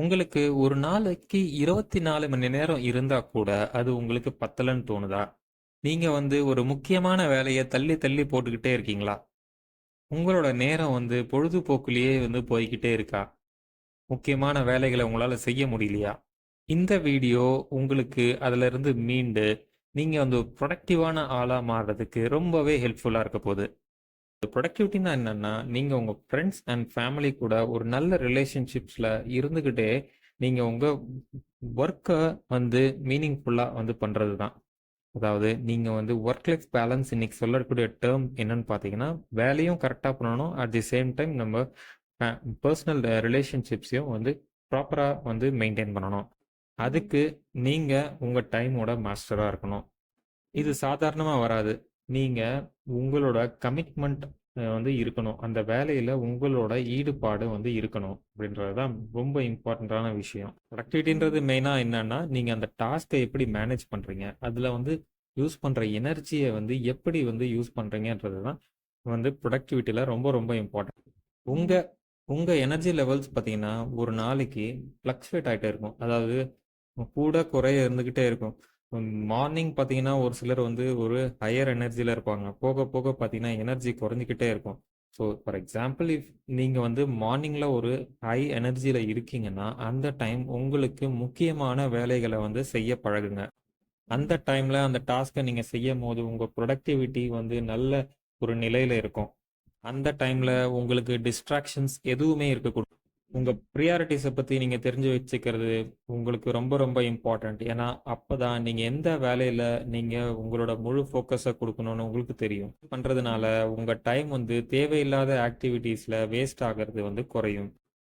உங்களுக்கு ஒரு நாளைக்கு இருபத்தி நாலு மணி நேரம் இருந்தா கூட அது உங்களுக்கு பத்தலன்னு தோணுதா? நீங்க வந்து ஒரு முக்கியமான வேலையை தள்ளி தள்ளி போட்டுக்கிட்டே இருக்கீங்களா? உங்களோட நேரம் வந்து பொழுதுபோக்குலேயே வந்து போய்கிட்டே இருக்கா? முக்கியமான வேலைகளை உங்களால செய்ய முடியலையா? இந்த வீடியோ உங்களுக்கு அதுல இருந்து மீண்டு நீங்க வந்து ப்ரொடக்டிவான ஆளா மாறுறதுக்கு ரொம்பவே ஹெல்ப்ஃபுல்லா இருக்க போகுது. ப்ரொடக்டிவிட்டினா என்னன்னா நீங்க உங்க ஃப்ரெண்ட்ஸ் அண்ட் ஃபேமிலி கூட ஒரு நல்ல ரிலேஷன்ஷிப்ஸ்ல இருந்துகிட்டே நீங்க உங்க ஒர்க்கை வந்து மீனிங்ஃபுல்லா வந்து பண்றது தான் அதாவது நீங்க வந்து ஒர்க் லைஃப் பேலன்ஸ் இன்னைக்கு சொல்லக்கூடிய டேர்ம் என்னன்னு பார்த்தீங்கன்னா வேலையும் கரெக்டாக பண்ணணும். அட் தி சேம் டைம் நம்ம பர்சனல் ரிலேஷன்ஷிப்ஸையும் வந்து ப்ராப்பராக வந்து மெயின்டைன் பண்ணணும். அதுக்கு நீங்க உங்க டைமோட மாஸ்டரா இருக்கணும். இது சாதாரணமா வராது. நீங்க உங்களோட கமிட்மெண்ட் வந்து இருக்கணும். அந்த வேலையில உங்களோட ஈடுபாடு வந்து இருக்கணும் அப்படின்றது தான் ரொம்ப இம்பார்ட்டண்ட்டான விஷயம். ப்ரொடக்டிவிட்டின்றது மெயினா என்னன்னா நீங்க அந்த டாஸ்க்கை எப்படி மேனேஜ் பண்றீங்க? அதுல வந்து யூஸ் பண்ற எனர்ஜியை வந்து எப்படி வந்து யூஸ் பண்றீங்கன்றது தான் வந்து ப்ரொடக்டிவிட்டியில ரொம்ப ரொம்ப இம்பார்ட்டன்ட் உங்க உங்க எனர்ஜி லெவல்ஸ் பார்த்தீங்கன்னா ஒரு நாளைக்கு ஃப்ளக்சுவேட் ஆகிட்டே இருக்கும். அதாவது கூட குறைய இருந்துகிட்டே இருக்கும். மார்னிங் பார்த்தீங்கன்னா ஒரு சிலர் வந்து ஒரு ஹையர் எனர்ஜியில் இருப்பாங்க. போக போக பார்த்தீங்கன்னா எனர்ஜி குறைஞ்சிக்கிட்டே இருக்கும். ஸோ ஃபார் எக்ஸாம்பிள் இஃப் நீங்கள் வந்து மார்னிங்கில் ஒரு ஹை எனர்ஜியில் இருக்கீங்கன்னா அந்த டைம் உங்களுக்கு முக்கியமான வேலைகளை வந்து செய்ய பழகுங்க. அந்த டைமில் அந்த டாஸ்க்கை நீங்கள் செய்யும் போது உங்கள் ப்ரொடக்டிவிட்டி வந்து நல்ல ஒரு நிலையில் இருக்கும். அந்த டைமில் உங்களுக்கு டிஸ்ட்ராக்ஷன்ஸ் எதுவுமே இருக்கக்கூடாது. உங்கள் ப்ரியாரிட்டிஸை பற்றி நீங்கள் தெரிஞ்சு வச்சுக்கிறது உங்களுக்கு ரொம்ப ரொம்ப இம்பார்ட்டண்ட் ஏன்னா அப்போ தான் நீங்கள் எந்த வேலையில் நீங்கள் உங்களோட முழு ஃபோக்கஸை கொடுக்கணும்னு உங்களுக்கு தெரியும். பண்ணுறதுனால உங்கள் டைம் வந்து தேவையில்லாத ஆக்டிவிட்டீஸில் வேஸ்ட் ஆகிறது வந்து குறையும்.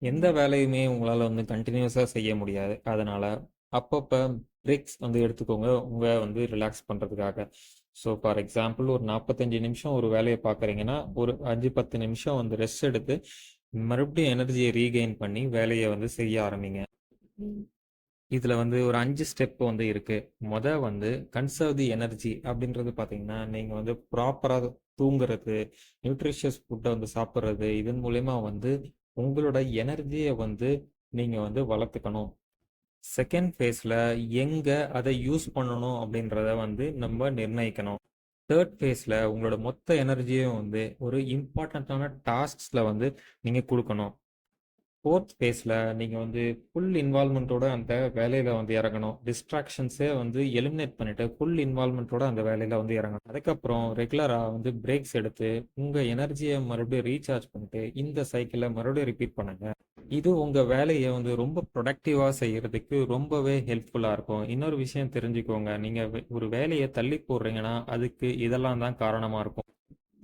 எந்த வேலையுமே உங்களால் வந்து கண்டினியூஸாக செய்ய முடியாது. அதனால் அப்பப்போ பிரேக்ஸ் வந்து எடுத்துக்கோங்க. உங்கள் வந்து ரிலாக்ஸ் பண்ணுறதுக்காக ஸோ ஃபார் எக்ஸாம்பிள் ஒரு நாற்பத்தஞ்சு நிமிஷம் ஒரு வேலையை பார்க்குறீங்கன்னா ஒரு அஞ்சு பத்து நிமிஷம் வந்து ரெஸ்ட் எடுத்து மறுபடியும் எனர்ஜியை ரீகெயின் பண்ணி வேலையை வந்து செய்ய ஆரம்பிங்க. இதுல வந்து ஒரு அஞ்சு ஸ்டெப் வந்து இருக்கு. முத வந்து கன்சர்வ் தி எனர்ஜி அப்படின்றது பாத்தீங்கன்னா நீங்க வந்து ப்ராப்பரா தூங்குறது நியூட்ரிஷியஸ் ஃபுட்டை வந்து சாப்பிட்றது இதன் மூலயமா வந்து உங்களோட எனர்ஜியை வந்து நீங்க வந்து வளர்த்துக்கணும். செகண்ட் ஃபேஸ்ல எங்க அதை யூஸ் பண்ணணும் அப்படின்றத வந்து நம்ம நிர்ணயிக்கணும். தேர்ட் ஃபேஸில் உங்களோட மொத்த எனர்ஜியும் வந்து ஒரு இம்பார்ட்டண்ட்டான டாஸ்க்ஸில் வந்து நீங்கள் கொடுக்கணும். ஃபோர்த் ஃபேஸில் நீங்கள் வந்து ஃபுல் இன்வால்மெண்ட்டோட அந்த வேலையில் வந்து இறங்கணும். டிஸ்ட்ராக்ஷன்ஸே வந்து எலிமினேட் பண்ணிவிட்டு ஃபுல் இன்வால்மெண்ட்டோட அந்த வேலையில் வந்து இறங்கணும். அதுக்கப்புறம் ரெகுலராக வந்து பிரேக்ஸ் எடுத்து உங்கள் எனர்ஜியை மறுபடியும் ரீசார்ஜ் பண்ணிட்டு இந்த சைக்கிளை மறுபடியும் ரிப்பீட் பண்ணுங்கள் இது உங்கள் வேலையை வந்து ரொம்ப ப்ரொடக்டிவாக செய்கிறதுக்கு ரொம்பவே ஹெல்ப்ஃபுல்லாக இருக்கும். இன்னொரு விஷயம் தெரிஞ்சுக்கோங்க. நீங்கள் ஒரு வேலையை தள்ளி போடுறீங்கன்னா அதுக்கு இதெல்லாம் தான் காரணமாக இருக்கும்.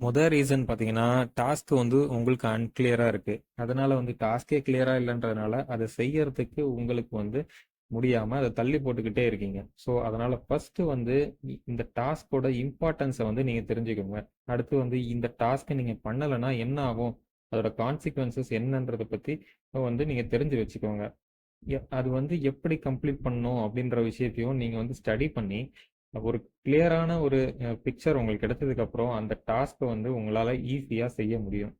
முதல் ரீசன் பார்த்தீங்கன்னா டாஸ்க் வந்து உங்களுக்கு அன்கிளியராக இருக்குது அதனால வந்து டாஸ்கே கிளியராக இல்லைன்றதுனால அதை செய்யறதுக்கு உங்களுக்கு வந்து முடியாமல் அதை தள்ளி போட்டுக்கிட்டே இருக்கீங்க. ஸோ அதனால் ஃபஸ்ட்டு வந்து இந்த டாஸ்கோட இம்பார்ட்டன்ஸை வந்து நீங்கள் தெரிஞ்சுக்கோங்க. அடுத்து வந்து இந்த டாஸ்க்கை நீங்கள் பண்ணலைன்னா என்ன ஆகும்? அதோட கான்சிக்வன்சஸ் என்னன்றதை பற்றி வந்து நீங்கள் தெரிஞ்சு வச்சுக்கோங்க. அது வந்து எப்படி கம்ப்ளீட் பண்ணணும் அப்படின்ற விஷயத்தையும் நீங்கள் வந்து ஸ்டடி பண்ணி ஒரு கிளியரான ஒரு பிக்சர் உங்களுக்கு கிடைச்சதுக்கு அப்புறம் அந்த டாஸ்க்கை வந்து உங்களால் ஈஸியாக செய்ய முடியும்.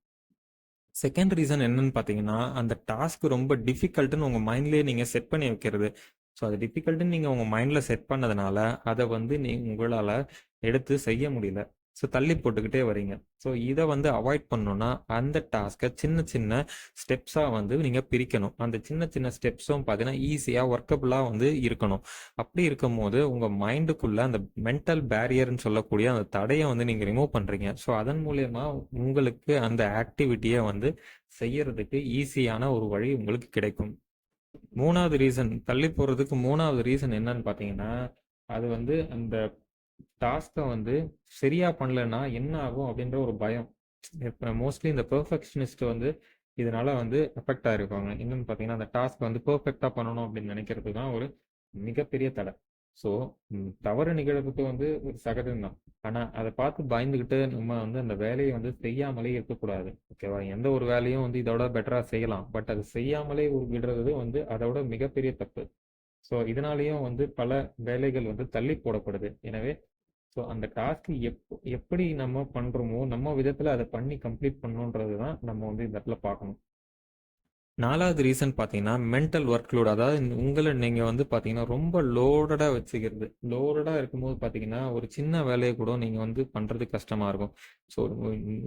செகண்ட் ரீசன் என்னன்னு பார்த்தீங்கன்னா அந்த டாஸ்க் ரொம்ப டிஃபிகல்ட்டுன்னு உங்கள் மைண்ட்லேயே நீங்கள் செட் பண்ணி வைக்கிறது. ஸோ அது டிஃபிகல்ட்டுன்னு நீங்கள் உங்கள் மைண்டில் செட் பண்ணதுனால அதை வந்து நீ உங்களால் எடுத்து செய்ய முடியல. ஸோ தள்ளி போட்டுக்கிட்டே வரீங்க. ஸோ இதை வந்து அவாய்ட் பண்ணணும்னா அந்த டாஸ்க்கை சின்ன சின்ன ஸ்டெப்ஸாக வந்து நீங்கள் பிரிக்கணும். அந்த சின்ன சின்ன ஸ்டெப்ஸும் பார்த்தீங்கன்னா ஈஸியாக ஒர்க்கபுளாக வந்து இருக்கணும். அப்படி இருக்கும் போது உங்கள் மைண்டுக்குள்ளே அந்த மென்டல் பேரியர்னு சொல்லக்கூடிய அந்த தடையை வந்து நீங்கள் ரிமூவ் பண்ணுறீங்க ஸோ அதன் மூலயமா உங்களுக்கு அந்த ஆக்டிவிட்டியை வந்து செய்யறதுக்கு ஈஸியான ஒரு வழி உங்களுக்கு கிடைக்கும். மூணாவது ரீசன் தள்ளி போகிறதுக்கு மூணாவது ரீசன் என்னன்னு பார்த்தீங்கன்னா அது வந்து அந்த டாஸ்க்கை வந்து சரியா பண்ணலன்னா என்ன ஆகும் அப்படின்ற ஒரு பயம். இப்போ மோஸ்ட்லி இந்த பெர்ஃபெக்ஷனிஸ்ட் வந்து இதனால வந்து எஃபெக்ட் ஆயிருப்பாங்க. இன்னும் பார்த்தீங்கன்னா அந்த டாஸ்க் வந்து பெர்ஃபெக்டாக பண்ணணும் அப்படின்னு நினைக்கிறது தான் ஒரு மிகப்பெரிய தடை. ஸோ தவறு நிகழ்வுக்கு வந்து ஒரு சகஜம் தான். ஆனால் அதை பார்த்து பயந்துக்கிட்டு நம்ம வந்து அந்த வேலையை வந்து செய்யாமலே இருக்கக்கூடாது. ஓகேவா எந்த ஒரு வேலையும் வந்து இதோட பெட்டராக செய்யலாம். பட் அது செய்யாமலே விடுறது வந்து அதோட மிகப்பெரிய தப்பு. ஸோ இதனாலேயும் வந்து பல வேலைகள் வந்து தள்ளி போடப்படுது. எனவே ஸோ அந்த டாஸ்க்கு எப் எப்படி நம்ம பண்ணுறோமோ நம்ம விதத்தில் அதை பண்ணி கம்ப்ளீட் பண்ணணுன்றது தான் நம்ம வந்து இந்த இடத்துல பார்க்கணும். நாலாவது ரீசன் பார்த்தீங்கன்னா மென்டல் ஒர்க் லோட் அதாவது உங்களை நீங்கள் வந்து பார்த்தீங்கன்னா ரொம்ப லோடடாக வச்சுக்கிறது. லோடடாக இருக்கும்போது பார்த்தீங்கன்னா ஒரு சின்ன வேலையை கூட நீங்கள் வந்து பண்ணுறது கஷ்டமாக இருக்கும். ஸோ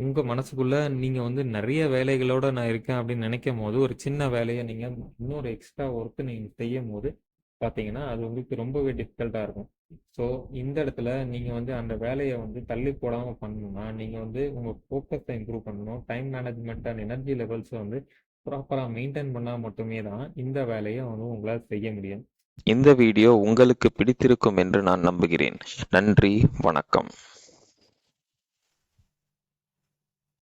உங்கள் மனசுக்குள்ளே நீங்கள் வந்து நிறைய வேலைகளோட நான் இருக்கேன் அப்படின்னு நினைக்கும் போது ஒரு சின்ன வேலையை நீங்கள் இன்னொரு எக்ஸ்ட்ரா ஒர்க்கு நீங்கள் செய்யும் போது பார்த்தீங்கன்னா அது உங்களுக்கு ரொம்பவே டிஃபிகல்ட்டாக இருக்கும். ஸோ இந்த இடத்துல நீங்கள் வந்து அந்த வேலையை வந்து தள்ளி போடாமல் பண்ணணும்னா நீங்கள் வந்து உங்கள் ஃபோக்கஸை இம்ப்ரூவ் பண்ணணும். டைம் மேனேஜ்மெண்ட் அண்ட் எனர்ஜி லெவல்ஸை வந்து ப்ராப்பராக மெயின்டைன் பண்ணால் மட்டுமே தான் இந்த வேலையை வந்து உங்களால் செய்ய முடியும். இந்த வீடியோ உங்களுக்கு பிடித்திருக்கும் என்று நான் நம்புகிறேன். நன்றி வணக்கம்.